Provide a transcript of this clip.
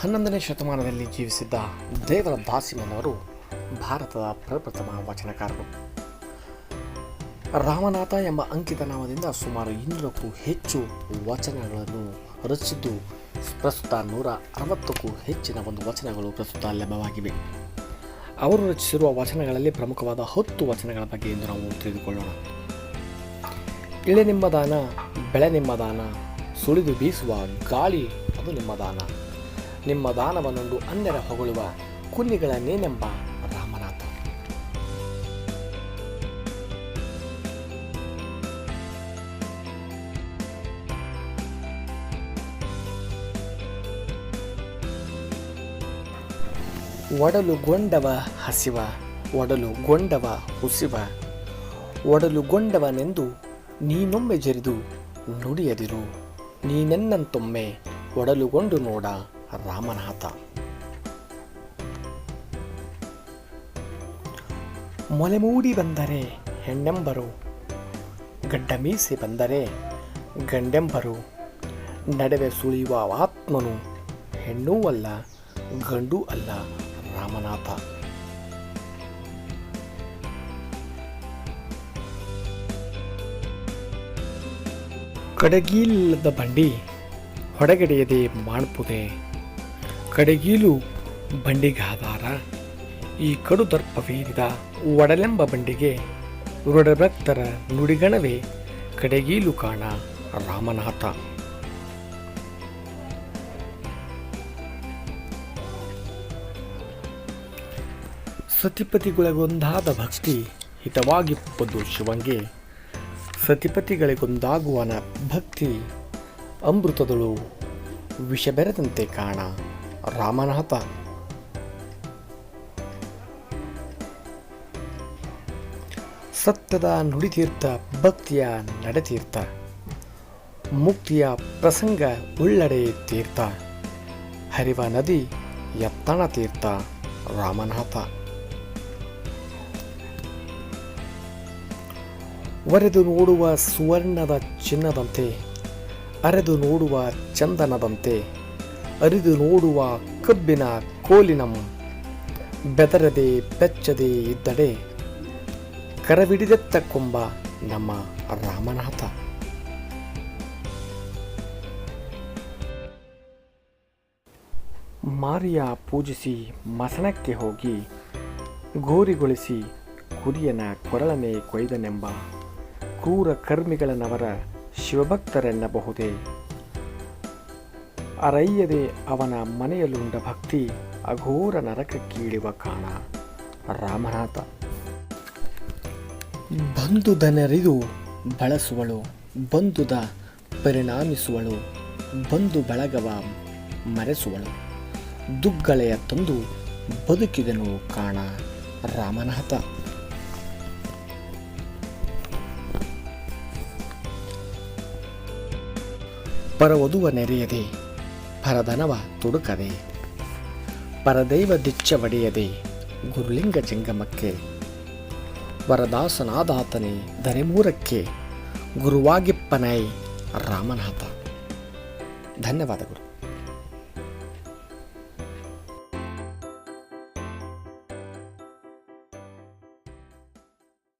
ಹನ್ನೊಂದನೇ ಶತಮಾನದಲ್ಲಿ ಜೀವಿಸಿದ್ದ ದೇವರ ದಾಸಿಮನವರು ಭಾರತದ ಪ್ರಪ್ರಥಮ ವಚನಕಾರರು. ರಾಮನಾಥ ಎಂಬ ಅಂಕಿತ ನಾಮದಿಂದ ಸುಮಾರು ಇನ್ನೂರಕ್ಕೂ ಹೆಚ್ಚು ವಚನಗಳನ್ನು ರಚಿಸಿದ್ದು ಪ್ರಸ್ತುತ ನೂರ ಅರವತ್ತಕ್ಕೂ ಹೆಚ್ಚಿನ ಒಂದು ವಚನಗಳು ಪ್ರಸ್ತುತ ಲಭ್ಯವಾಗಿವೆ. ಅವರು ರಚಿಸಿರುವ ವಚನಗಳಲ್ಲಿ ಪ್ರಮುಖವಾದ ಹತ್ತು ವಚನಗಳ ಬಗ್ಗೆ ಎಂದು ನಾವು ತಿಳಿದುಕೊಳ್ಳೋಣ. ಇಳೆ ನಿಮ್ಮ ದಾನ, ಬೆಳೆ ನಿಮ್ಮ ದಾನ, ಸುಳಿದು ಬೀಸುವ ಗಾಳಿ ಅದು ನಿಮ್ಮ ದಾನ. ನಿಮ್ಮ ದಾನವನ್ನುಂಡು ಅಂದರ ಹೊಗಳುವ ಕುನ್ನಿಗಳ ನೇನೆಂಬ ರಾಮನಾಥ. ಒಡಲು ಗೊಂಡವ ಹಸಿವ ಒಡಲು ಗೊಂಡವ ಹುಸಿವ ಒಡಲು ಗೊಂಡವನೆಂದು ನೀನೊಮ್ಮೆ ಜರಿದು ನುಡಿಯದಿರು. ನೀನೆನ್ನಂತೊಮ್ಮೆ ಒಡಲುಗೊಂಡು ನೋಡ. ರಾಮನಾಥ ಮೊಲೆಮೂಡಿ ಬಂದರೆ ಹೆಣ್ಣೆಂಬರು, ಗಡ್ಡ ಮೀಸೆ ಬಂದರೆ ಗಂಡೆಂಬರು, ನಡುವೆ ಸುಳಿಯುವ ಆತ್ಮನು ಹೆಣ್ಣೂ ಅಲ್ಲ, ಗಂಡೂ ಅಲ್ಲ ರಾಮನಾಥ. ಕಡಗಿಲ್ಲದ ಬಂಡಿ ಹೊಡೆಗೆಡೆಯದೆ ಮಾಡ್ಪುದೆ ಕಡೆಗೀಲು ಬಂಡಿಗಾದಾರ. ಈ ಕಡು ದರ್ಪವೀರಿದ ಒಡಲೆಂಬ ಬಂಡಿಗೆ ರುಡಭಕ್ತರ ನುಡಿಗಣವೇ ಕಡೆಗೀಲು ಕಾಣ ರಾಮನಾಥ. ಸತಿಪತಿಗಳಿಗೊಂದಾದ ಭಕ್ತಿ ಹಿತವಾಗಿಪ್ಪದು ಶಿವಂಗೆ. ಸತಿಪತಿಗಳಿಗೊಂದಾಗುವನ ಭಕ್ತಿ ಅಮೃತದಳು ವಿಷ ಬೆರೆದಂತೆ ಕಾಣ. ರಾಮನಾಥ ಸತ್ಯದ ನುಡಿತೀರ್ಥ, ಭಕ್ತಿಯ ನಡೆತೀರ್ಥ, ಮುಕ್ತಿಯ ಪ್ರಸಂಗ ಉಳ್ಳಡೆ ತೀರ್ಥ. ಹರಿವ ನದಿ ಎತ್ತಣ ತೀರ್ಥ ರಾಮನಾಥ ಒರೆದು ನೋಡುವ ಸುವರ್ಣದ ಚಿನ್ನದಂತೆ, ಅರೆದು ನೋಡುವ ಚಂದನದಂತೆ ಅರಿದು ನೋಡುವ ಕಬ್ಬಿನ ಕೋಲಿನಂ ಬೆದರದೆ ಬೆಚ್ಚದೆ ಇದ್ದಡೆ. ಕರವಿಡಿದೆತ್ತ ಕೊಂಬ ನಮ್ಮ ರಾಮನಾಥ. ಮಾರಿಯ ಪೂಜಿಸಿ ಮಸಣಕ್ಕೆ ಹೋಗಿ ಗೋರಿಗೊಳಿಸಿ ಕುರಿಯನ ಕೊರಳನೆ ಕೊಯ್ದನೆಂಬ ಕ್ರೂರ ಕರ್ಮಿಗಳನವರ ಶಿವಭಕ್ತರೆನ್ನಬಹುದೇ. ಅರಯ್ಯದೆ ಅವನ ಮನೆಯಲ್ಲುಂಡ ಭಕ್ತಿ ಅಘೋರ ನರಕಕ್ಕೀಳುವ ಕಾಣ. ರಾಮನಾಥ. ಬಂಧುದನರಿದು ಬಳಸುವಳು, ಬಂಧುದ ಪರಿಣಾಮಿಸುವಳು, ಬಂಧು ಬಳಗವ ಮರೆಸುವಳು. ದುಗ್ಗಳೆಯ ತಂದು ಬದುಕಿದನು ಕಾಣ ರಾಮನಾಥ. ಪರವಧುವ ನೆರೆಯದೆ ಪರಧನವ ತುಡುಕದೆ ಪರದೈವ ದಿಚ್ಚ ಒಡೆಯದೆ ಗುರುಲಿಂಗ ಜಂಗಮಕ್ಕೆ. ವರದಾಸನಾದಾತನೆ ಧರೆಮೂರಕ್ಕೆ ಗುರುವಾಗಿಪ್ಪನೈ ರಾಮನಾಥ. ಧನ್ಯವಾದಗಳು.